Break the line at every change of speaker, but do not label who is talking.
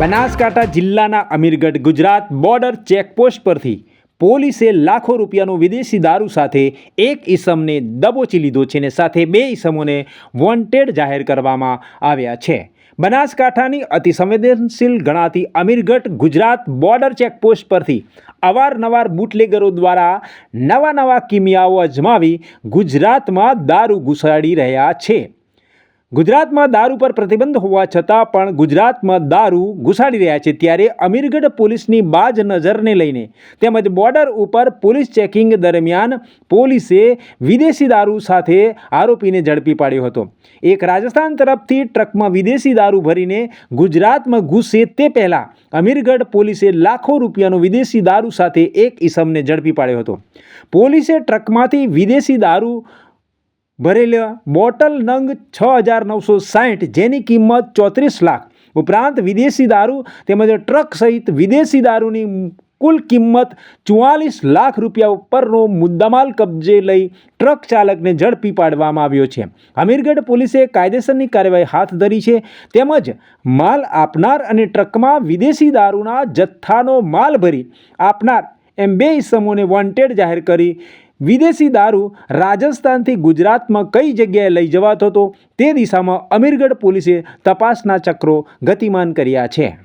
બનાસકાંઠા જિલ્લાના Amirgadh, Gujarat border checkpost પરથી પોલીસે લાખો રૂપિયાનો વિદેશી દારૂ સાથે એક ઈસમને દબોચી લીધો છે ને સાથે બે ઈસમોને વોન્ટેડ જાહેર કરવામાં આવ્યા છે. બનાસકાંઠાની અતિસંવેદનશીલ ગણાતી અમીરગઢ, ગુજરાત બોર્ડર ચેકપોસ્ટ પરથી અવારનવાર બુટલેગરો દ્વારા નવા નવા કિમિયાઓ અજમાવી ગુજરાતમાં દારૂ ઘુસાડી રહ્યા છે. ગુજરાતમાં દારૂ પર પ્રતિબંધ હોવા છતાં પણ ગુજરાતમાં દારૂ ઘુસાડી રહ્યા છે. ત્યારે અમીરગઢ પોલીસની બાજ નજરને લઈને તેમજ બોર્ડર ઉપર પોલીસ ચેકિંગ દરમિયાન પોલીસે વિદેશી દારૂ સાથે આરોપીને ઝડપી પાડ્યો હતો. એક રાજસ્થાન તરફથી ટ્રકમાં વિદેશી દારૂ ભરીને ગુજરાતમાં ઘૂસે તે પહેલાં અમીરગઢ પોલીસે લાખો રૂપિયાનો વિદેશી દારૂ સાથે એક ઈસમને ઝડપી પાડ્યો હતો. પોલીસે ટ્રકમાંથી વિદેશી દારૂ ભરેલા બોટલ નંગ છ હજાર નવસો સાઠ જેની કિંમત ચોત્રીસ લાખ. ઉપરાંત વિદેશી દારૂ તેમજ ટ્રક સહિત વિદેશી દારૂની કુલ કિંમત ચુવાલીસ લાખ રૂપિયા ઉપરનો મુદ્દામાલ કબજે લઈ ટ્રક ચાલકને ઝડપી પાડવામાં આવ્યો છે. અમીરગઢ પોલીસે કાયદેસરની કાર્યવાહી હાથ ધરી છે. તેમજ માલ આપનાર અને ટ્રકમાં વિદેશી દારૂના જથ્થાનો માલ ભરી આપનાર એમ બે ઇસમોને વોન્ટેડ જાહેર કરી વિદેશી દારૂ રાજસ્થાનથી ગુજરાતમાં કઈ જગ્યાએ લઈ જવાતો હતો તે દિશામાં અમીરગઢ પોલીસે તપાસના ચક્રો ગતિમાન કર્યા છે.